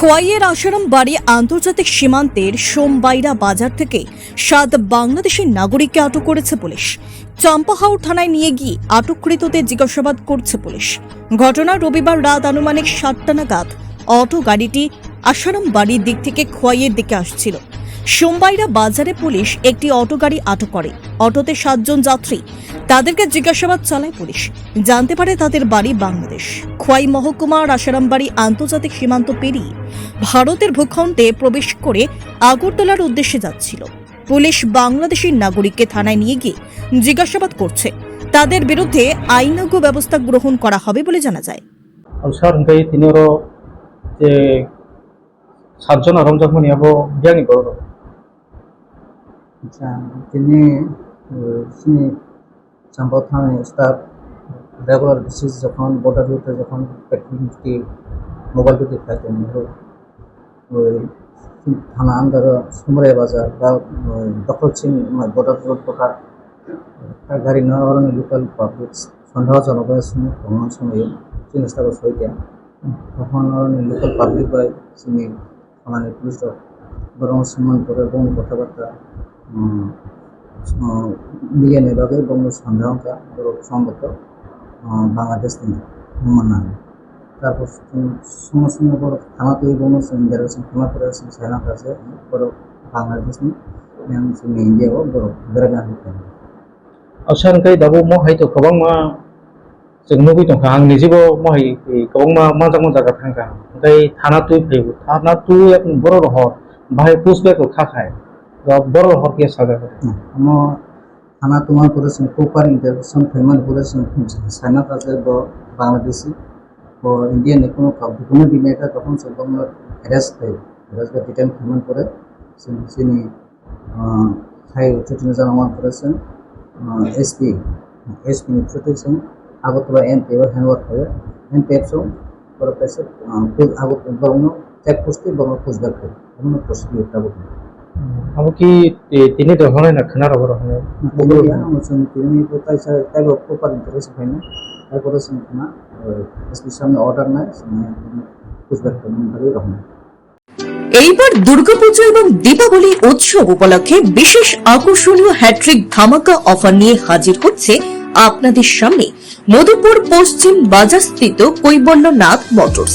খোয়াইয়ের আশারাম বাড়ি আন্তর্জাতিক সীমান্তের সোমবাইরা বাজার থেকে সাত বাংলাদেশি নাগরিককে আটক করেছে পুলিশ। চাম্পাহাওড় থানায় নিয়ে গিয়ে আটককৃতদের জিজ্ঞাসাবাদ করছে পুলিশ। ঘটনা রবিবার রাত আনুমানিক সাতটা নাগাদ অটো গাড়িটি আসারাম বাড়ির দিক থেকে খোয়াইয়ের দিকে আসছিল। সোমবাইরা বাজারে পুলিশ একটি অটো গাড়ি আটক করে। অটোতে সাতজন যাত্রী। তাদেরকে জিজ্ঞাসাবাদ চালায় পুলিশ। জানতে পারে তাদের বাড়ি বাংলাদেশ। খোয়াই মহকুমা রাসারামবাড়ি আন্তর্জাতিক সীমান্ত পেরিয়ে ভারতের ভূখণ্ডে প্রবেশ করে আগরতলার উদ্দেশ্যে যাচ্ছিল। পুলিশ বাংলাদেশের নাগরিককে থানায় নিয়ে গিয়ে জিজ্ঞাসাবাদ করছে। তাদের বিরুদ্ধে আইনজ্ঞ ব্যবস্থা গ্রহণ করা হবে বলে জানা যায়। যে সাতজন যখন নিয়ে যাব জ্ঞানী করব আচ্ছা তিনি তিনি চাম্পাও থানায় স্টাফ রেগুলার বেসিস যখন বর্ডার রুটে যখন পেট্রোল ডিউটি মোবাইল ডিউটি থাকেন ওই থানা আন্ডার সুমরাই বাজার বা দখল সিং বর্ডার রোড থকা গাড়ী নেওয়ার কারণে লোকাল পাবলিক সন্দেহজনক সময় ভ্রমণ সময়ে চিকিৎসা সহিত তখন লোকাল পাবলিক বা চিনি থানার পুলিশ বরং সম্মান করে এবং কথাবার্তা উম, uh, মিলিয়ে নেবাগে এবং সন্দেহটা সম্ভবত uh, বাংলাদেশ নিয়ে মোহাম্মদ তারপর সঙ্গে সঙ্গে বড় থানাতে এবং বেরোছেন থানা করে আছেন সাইনাত আছে বড় বাংলাদেশ নিয়ে जोंनि इन्डियाआव बर' बेरायना होफैदों अब सर ओमफ्राय दाबो महायथ' गोबां मा जों नुबाय दंखा आं निजेबो महाय गोबां मा मोजां मोजां जायगा थांखा ओमफ्राय थाना तुइ फैयो थाना तुइ এখন बर' रहर ভাই পুষবেকও খা খায়। বড় হকি সাজা করে? থানা তোমার করেছেন প্রপার ইন্টারভেশন ফেমাল করেছেন সাইনা আছে দ বাংলাদেশি ও ইন্ডিয়ান কোনো কোনো এটা তখন সরকার হ্যারাস হয় হ্যারাস বা ডিটেন ফেমাল করে। যিনি খাই চুটিনে জানামা করেছেন এসপি এসপি চুটেছেন আগতলা এম পি এবার হয়ে পি এফ ತೆಕ್ಕಿಸ್ತೀವಿ ಬರೋಕ್ಕೆ ಕುಸ್ಬೇಕು এসপির সামনে অর্ডার এইবার দুর্গাপুজো এবং দীপাবলি উৎসব উপলক্ষে বিশেষ আকর্ষণীয় হ্যাট্রিক ধামাকা অফার নিয়ে হাজির হচ্ছে আপনাদের সামনে। মধুপুর পশ্চিম বাজার স্থিত কৈবল্যনাথ মোটরস।